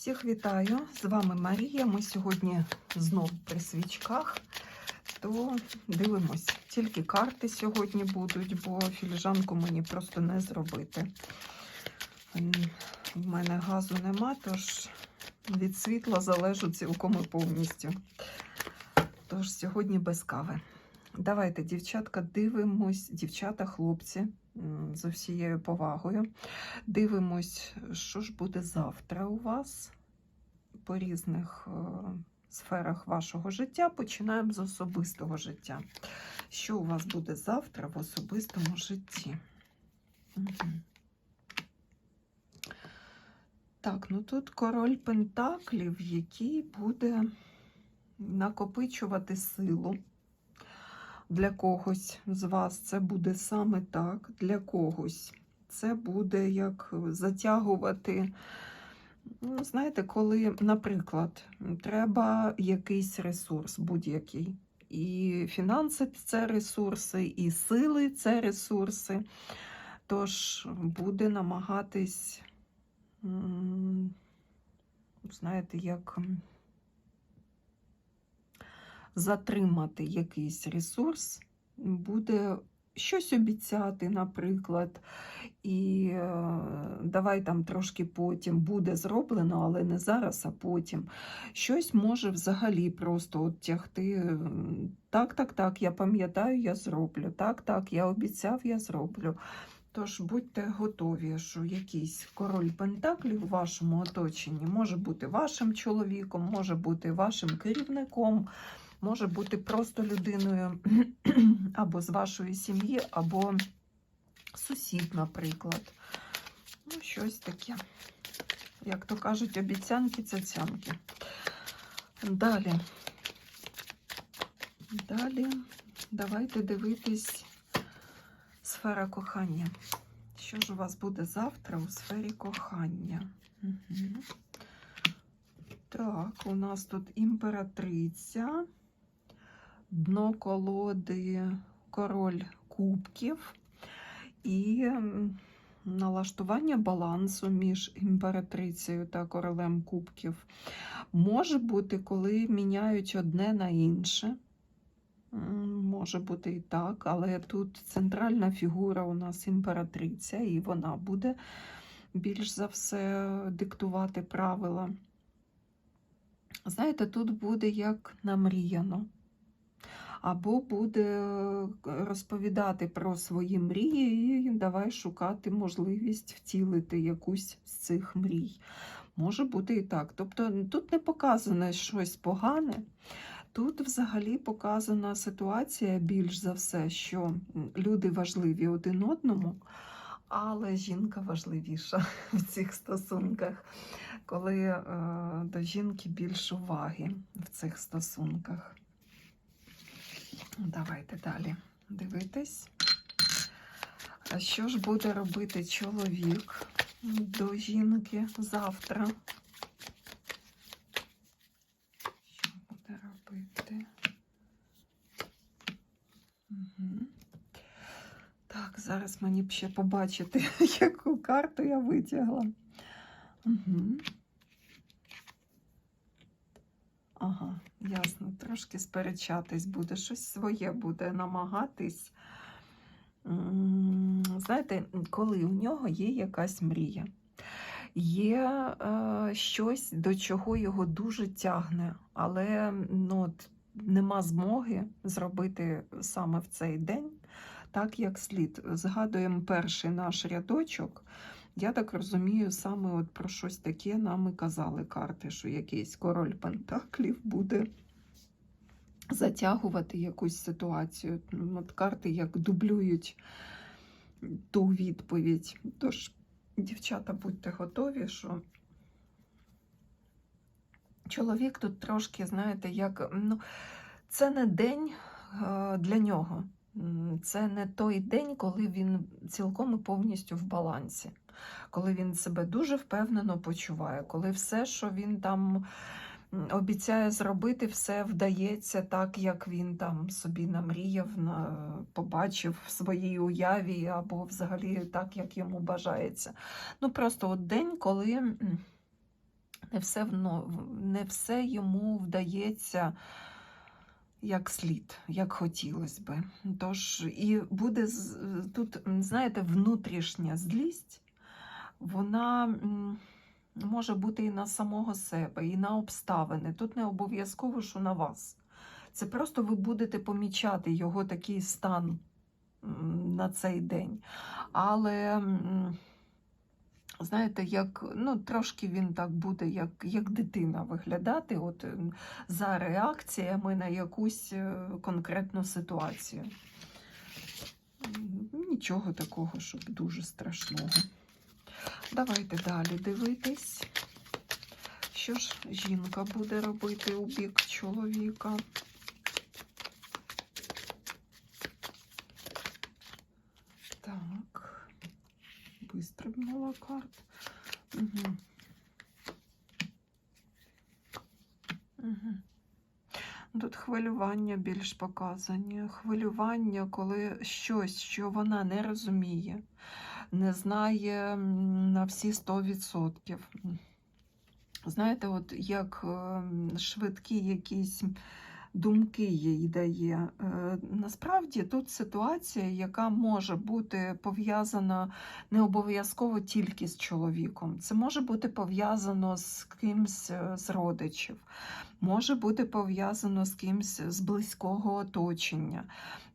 Всіх вітаю! З вами Марія. Ми сьогодні знов при свічках, то дивимось. Тільки карти сьогодні будуть, бо філіжанку мені просто не зробити. В мене газу нема, тож від світла залежу цілком і повністю. Тож сьогодні без кави. Давайте, дівчатка, дивимось, дівчата, хлопці, з усією повагою. Дивимось, що ж буде завтра у вас по різних е, сферах вашого життя. Починаємо з особистого життя. Що у вас буде завтра в особистому житті? Так, ну тут король Пентаклів, який буде накопичувати силу. Для когось з вас це буде саме так, для когось це буде як затягувати. Ну, знаєте, коли, наприклад, треба якийсь ресурс будь-який. І фінанси це ресурси, і сили це ресурси. Тож буде намагатись, знаєте, як затримати якийсь ресурс, буде щось обіцяти, наприклад, і е, давай там трошки потім буде зроблено, але не зараз, а потім. Щось може взагалі просто от тягти. Так, так, так, я пам'ятаю, я зроблю. Так, так, я обіцяв, я зроблю. Тож будьте готові, що якийсь король Пентаклів у вашому оточенні може бути вашим чоловіком, може бути вашим керівником, може бути просто людиною або з вашої сім'ї, або сусід, наприклад. Ну, щось таке. Як то кажуть, обіцянки цяцянки. Далі. Далі давайте дивитись сфера кохання. Що ж у вас буде завтра у сфері кохання? Угу. Так, у нас тут імператриця, дно колоди, король кубків і налаштування балансу між імператрицею та королем кубків. Може бути, коли міняють одне на інше. Може бути і так, але тут центральна фігура у нас імператриця, і вона буде більш за все диктувати правила. Знаєте, тут буде як намріяно. Або буде е, розповідати про свої мрії, і давай шукати можливість втілити якусь з цих мрій. Може бути і так. Тобто тут не показане щось погане. Тут взагалі показана ситуація більш за все, що люди важливі один одному, але жінка важливіша в цих стосунках, коли е, до жінки більш уваги в цих стосунках. Давайте далі дивитись. Що ж буде робити чоловік до жінки завтра? Що буде робити? Угу. Так, зараз мені б ще побачити, яку карту я витягла. Угу. Ага, ясно. Трошки сперечатись буде, щось своє буде намагатись. Знаєте, коли у нього є якась мрія, є е, щось, до чого його дуже тягне, але ну, от, нема змоги зробити саме в цей день так, як слід. Згадуємо перший наш рядочок. Я так розумію, саме от про щось таке нам і казали карти, що якийсь король Пентаклів буде затягувати якусь ситуацію. Ну, От карти як дублюють ту відповідь. Тож, дівчата, будьте готові, що чоловік тут трошки, знаєте, як ну, це не день е, для нього. Це не той день, коли він цілком і повністю в балансі, коли він себе дуже впевнено почуває, коли все, що він там обіцяє зробити, все вдається так, як він там собі намріяв, побачив в своїй уяві, або взагалі так, як йому бажається. Ну просто от день, коли не все, не все йому вдається як слід, як хотілося би. Тож і буде тут, знаєте, внутрішня злість, вона може бути і на самого себе, і на обставини. Тут не обов'язково, що на вас. Це просто ви будете помічати його такий стан на цей день. Але, знаєте, як, ну, трошки він так буде, як, як дитина виглядати, от за реакціями на якусь е, конкретну ситуацію. Нічого такого, щоб дуже страшного. Давайте далі дивитись, що ж жінка буде робити у бік чоловіка. Так, вистрибнула карта. Угу. Угу. Тут хвилювання більш показані. Хвилювання, коли щось, що вона не розуміє, не знає на всі 100%. Знаєте, от як ем, швидкі якісь думки їй дає. Е, Насправді тут ситуація, яка може бути пов'язана не обов'язково тільки з чоловіком. Це може бути пов'язано з кимсь е, з родичів, може бути пов'язано з кимсь з близького оточення.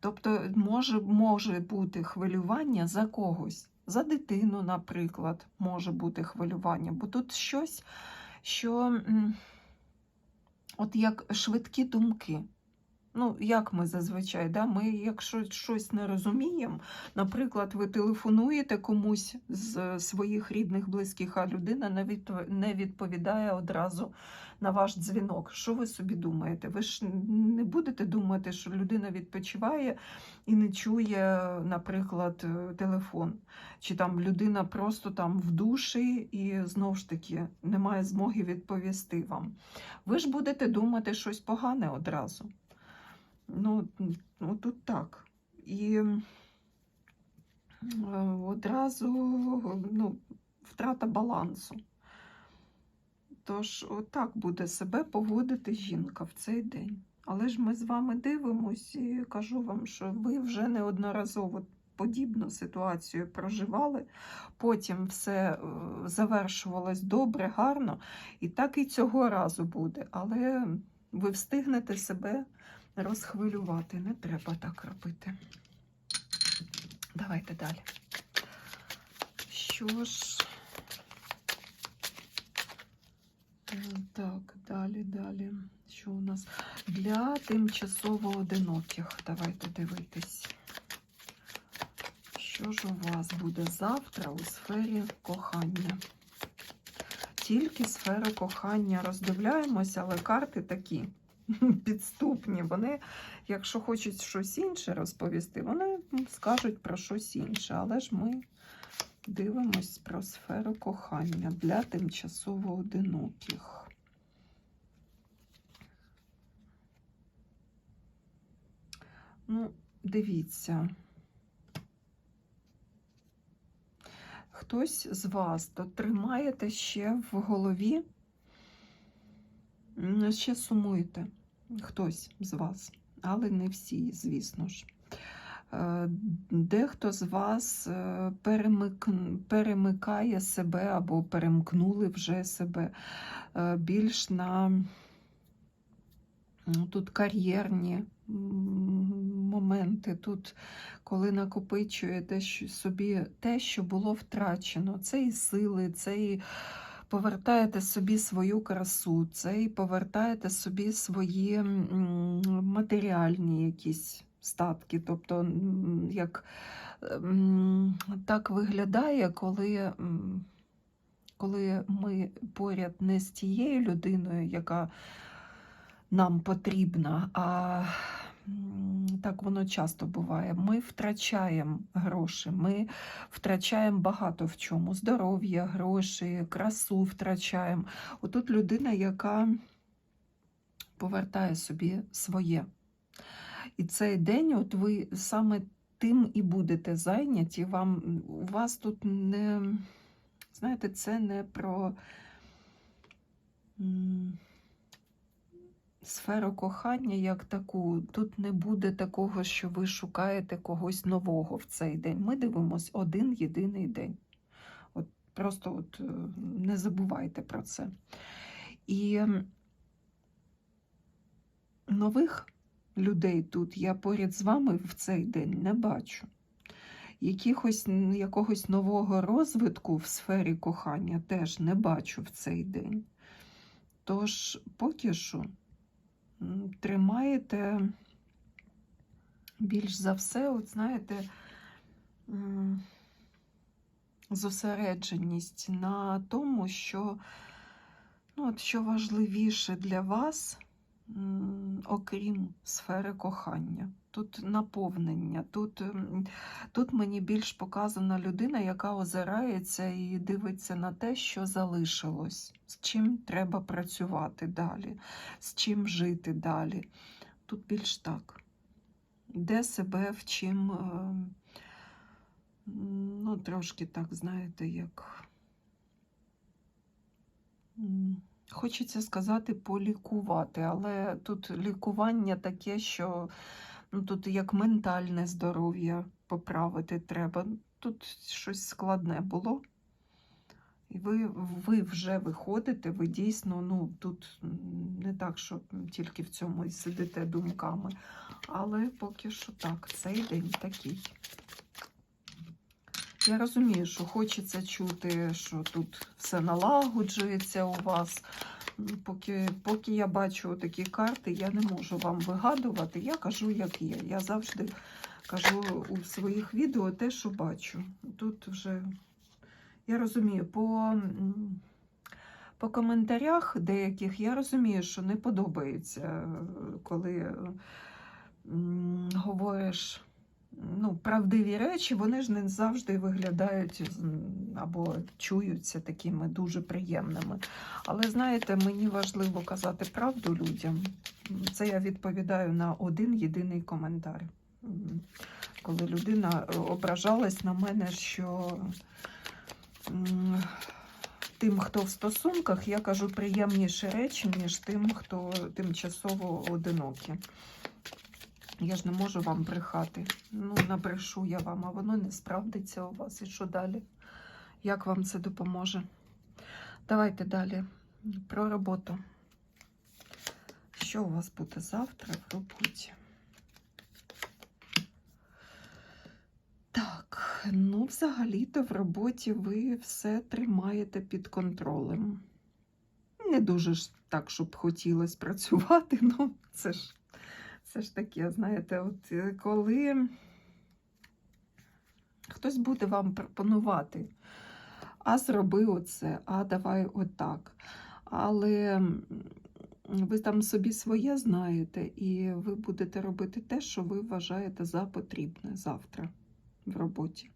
Тобто може, може бути хвилювання за когось. За дитину, наприклад, може бути хвилювання, бо тут щось, що от як швидкі думки. Ну, як ми зазвичай, да? ми, якщо щось не розуміємо, наприклад, ви телефонуєте комусь з своїх рідних, близьких, а людина не відпо- не відповідає одразу на ваш дзвінок. Що ви собі думаєте? Ви ж не будете думати, що людина відпочиває і не чує, наприклад, е, телефон. Чи там людина просто там в душі і знову ж таки немає змоги відповісти вам. Ви ж будете думати щось погане одразу. Ну, ну тут так. І е, одразу ну, втрата балансу. Тож, отак буде себе поводити жінка в цей день. Але ж ми з вами дивимось і кажу вам, що ви вже неодноразово подібну ситуацію проживали. Потім все е, завершувалось добре, гарно, і так і цього разу буде. Але ви встигнете себе розхвилювати. Не треба так робити. Давайте далі. Що ж. Е, Так, далі, далі. Що у нас? Для тимчасово одиноких. Давайте дивитись. Що ж у вас буде завтра у сфері кохання? Тільки сферу кохання роздивляємося, але карти такі підступні. Вони, якщо хочуть щось інше розповісти, вони скажуть про щось інше. Але ж ми дивимось про сферу кохання для тимчасово одиноких. Ну, дивіться. Хтось з вас то тримаєте ще в голові, ще сумуєте. Хтось з вас, але не всі, звісно ж. Е, Дехто з вас е, перемик... перемикає себе або перемкнули вже себе е, більш на тут кар'єрні моменти, тут коли накопичуєте собі те, що було втрачено, це і сили, це і повертаєте собі свою красу, це і повертаєте собі свої матеріальні якісь статки. Тобто, як так виглядає, коли. Коли ми поряд не з тією людиною, яка нам потрібна, а так воно часто буває. Ми втрачаємо гроші, ми втрачаємо багато в чому: здоров'я, гроші, красу втрачаємо. Отут людина, яка повертає собі своє. І цей день, от ви саме тим і будете зайняті. Вам у вас тут не знаєте, це не про сферу кохання як таку. Тут не буде такого, що ви шукаєте когось нового в цей день. Ми дивимось один єдиний день. От Просто от, е, не забувайте про це. І нових людей тут я поряд з вами в цей день не бачу. Якихось, якогось нового розвитку в сфері кохання теж не бачу в цей день. Тож поки що тримаєте більш за все, от знаєте, зосередженість на тому, що, ну, от, що важливіше для вас, окрім сфери кохання. Тут наповнення, тут, тут мені більш показана людина, яка озирається і дивиться на те, що залишилось, з чим треба працювати далі, з чим жити далі. Тут більш так. Де себе в чим, е, ну, трошки так, знаєте, як. Хочеться сказати полікувати, але тут лікування таке, що ну, тут як ментальне здоров'я поправити треба. Тут щось складне було. І ви, ви вже виходите, ви дійсно, ну тут не так, що тільки в цьому і сидите думками. Але поки що так, цей день такий. Я розумію, що хочеться чути, що тут все налагоджується у вас. Поки, поки я бачу такі карти, я не можу вам вигадувати. Я кажу, як є. Я завжди кажу у своїх відео те, що бачу. Тут вже я розумію, по, по коментарях деяких я розумію, що не подобається, коли говориш ну, правдиві речі, вони ж не завжди виглядають або чуються такими дуже приємними. Але знаєте, мені важливо казати правду людям. Це я відповідаю на один єдиний коментар. Коли людина е, ображалась на мене, що тим, хто в стосунках, я кажу приємніші речі, ніж тим, хто тимчасово одинокий. Я ж не можу вам брехати. Ну, набрешу я вам, а воно не справдиться у вас. І що далі? Як вам це допоможе? Давайте далі про роботу. Що у вас буде завтра в роботі? Так, ну, взагалі-то в роботі ви все тримаєте під контролем. Не дуже ж так, щоб хотілося працювати, ну це ж, це ж таке, знаєте, от е, коли хтось буде вам пропонувати, а зроби оце, а давай отак. Але ви там собі своє знаєте, і ви будете робити те, що ви вважаєте за потрібне завтра в роботі.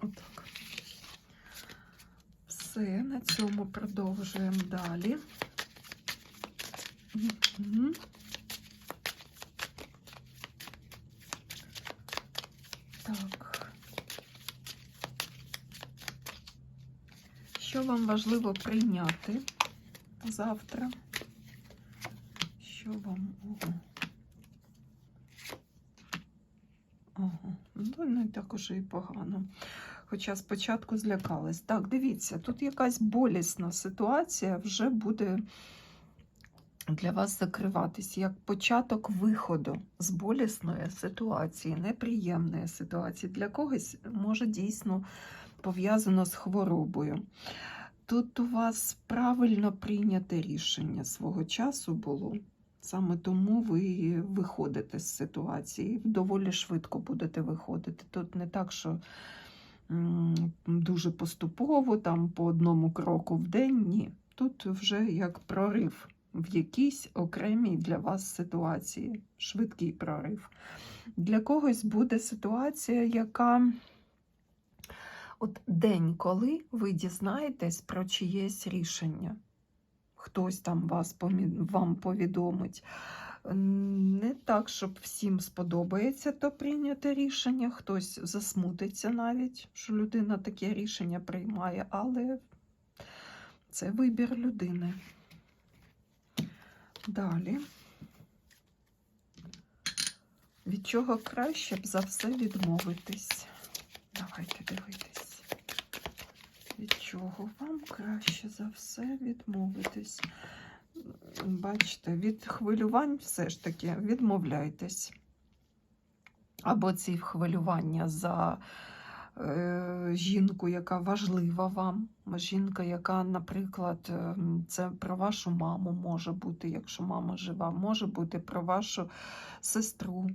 Отак. Все, на цьому продовжуємо далі. Мгм. Так. Що вам важливо прийняти завтра? Що вам? Ого. Ага, ну не так уже і погано. Хоча спочатку злякалась. Так, дивіться, тут якась болісна ситуація вже буде для вас закриватись як початок виходу з болісної ситуації, неприємної ситуації. Для когось може дійсно пов'язано з хворобою. Тут у вас правильно прийняте рішення свого часу було. Саме тому ви виходите з ситуації, доволі швидко будете виходити. Тут не так, що дуже поступово, там по одному кроку в день. Ні. Тут вже як прорив в якійсь окремій для вас ситуації, швидкий прорив. Для когось буде ситуація, яка от день, коли ви дізнаєтесь про чиєсь рішення хтось там вас вам повідомить. Не так, щоб всім сподобається то прийняте рішення, хтось засмутиться навіть, що людина таке рішення приймає, але це вибір людини. Далі. Від чого краще б за все відмовитись? Давайте дивитись. Від чого вам краще за все відмовитись? Бачите, від хвилювань все ж таки відмовляйтесь. Або ці хвилювання за жінку, яка важлива вам. Жінка, яка, наприклад, е, це про вашу маму може бути, якщо мама жива, може бути про вашу сестру,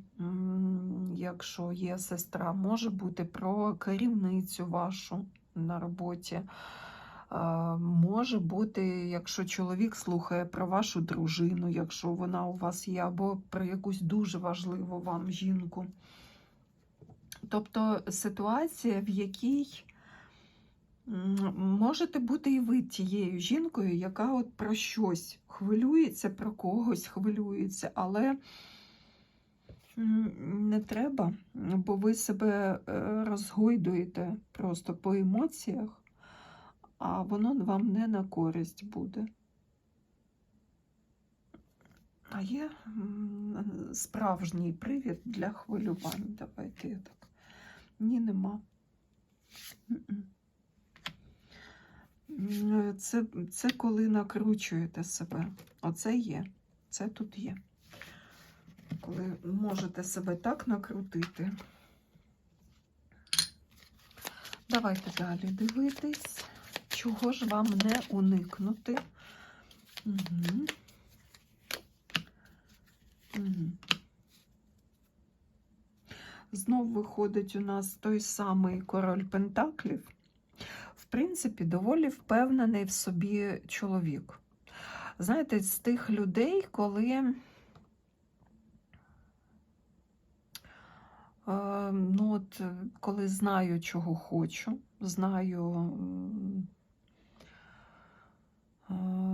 якщо є сестра, може бути про керівницю вашу на роботі. Е, Може бути, якщо чоловік слухає про вашу дружину, якщо вона у вас є, або про якусь дуже важливу вам жінку. Тобто ситуація, в якій можете бути і ви тією жінкою, яка от про щось хвилюється, про когось хвилюється, але не треба, бо ви себе е, розгойдуєте просто по емоціях, а воно вам не на користь буде. А є справжній привід для хвилювань. Давайте я так. Ні, нема. Це, це коли накручуєте себе. Оце є. Це тут є. Коли можете себе так накрутити. Давайте далі дивитись, чого ж вам не уникнути. Угу. Угу. Знов виходить у нас той самий король Пентаклів. В принципі, доволі впевнений в собі чоловік. Знаєте, з тих людей, коли, е, ну от, коли знаю, чого хочу, знаю,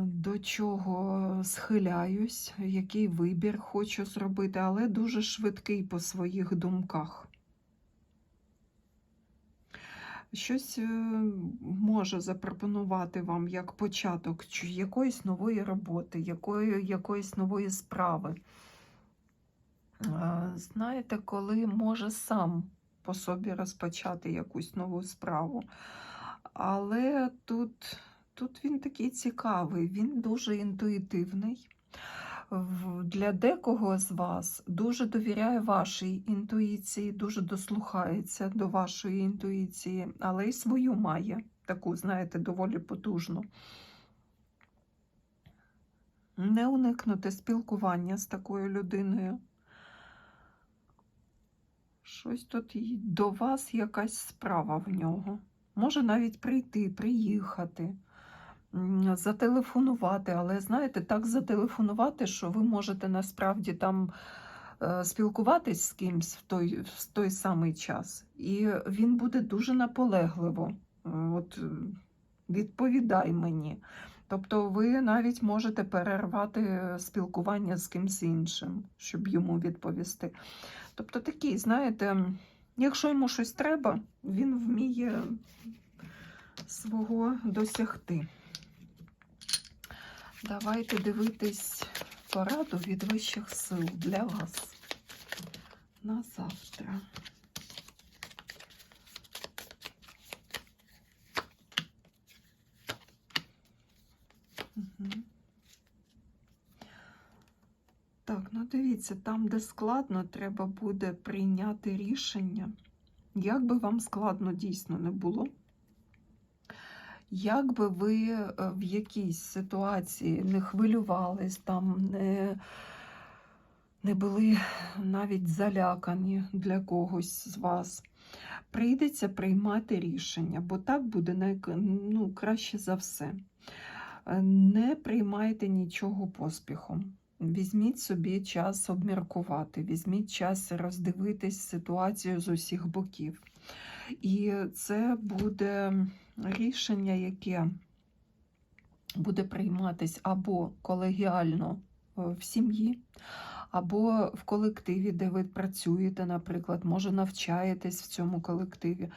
до чого схиляюсь, який вибір хочу зробити, але дуже швидкий по своїх думках. Щось е, може запропонувати вам як початок якоїсь нової роботи, якої, якоїсь нової справи. Е, Знаєте, коли може сам по собі розпочати якусь нову справу. Але тут, тут він такий цікавий, він дуже інтуїтивний. Для декого з вас дуже довіряє вашій інтуїції, дуже дослухається до вашої інтуїції, але й свою має, таку, знаєте, доволі потужну. Не уникнути спілкування з такою людиною. Щось тут до вас якась справа в нього. Може навіть прийти, приїхати, зателефонувати, але знаєте, так зателефонувати, що ви можете насправді там е, спілкуватись з кимсь в той, в той самий час. І він буде дуже наполегливо. е, От, е, відповідай мені. Тобто ви навіть можете перервати спілкування з кимсь іншим, щоб йому відповісти. Тобто такий, знаєте, якщо йому щось треба, він вміє свого досягти. Давайте дивитись пораду від вищих сил для вас на завтра. Так, ну дивіться, там, де складно, треба буде прийняти рішення. Як би вам складно дійсно не було, як би ви е, в якійсь ситуації не хвилювались, там не, не були навіть залякані для когось з вас, прийдеться приймати рішення, бо так буде най... ну, краще за все. Е, Не приймайте нічого поспіхом. Візьміть собі час обміркувати, візьміть час роздивитись ситуацію з усіх боків. І це буде рішення, яке буде прийматись або колегіально е, в сім'ї, або в колективі, де ви працюєте, наприклад, може навчаєтесь в цьому колективі.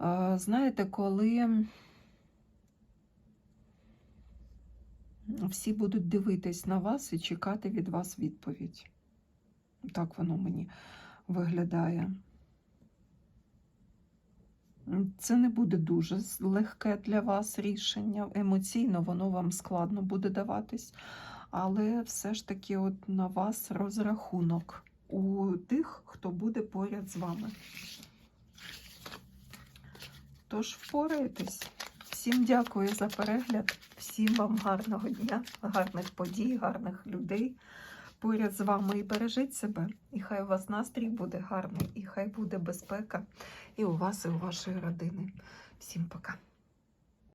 Е, Знаєте, коли всі будуть дивитись на вас і чекати від вас відповідь. Так воно мені виглядає. Це не буде дуже легке для вас рішення. Емоційно воно вам складно буде даватись, але все ж таки от на вас розрахунок у тих, хто буде поряд з вами. Тож впораєтесь. Всім дякую за перегляд, всім вам гарного дня, гарних подій, гарних людей поряд з вами і бережіть себе. І хай у вас настрій буде гарний, і хай буде безпека і у вас, і у вашої родини. Всім пока.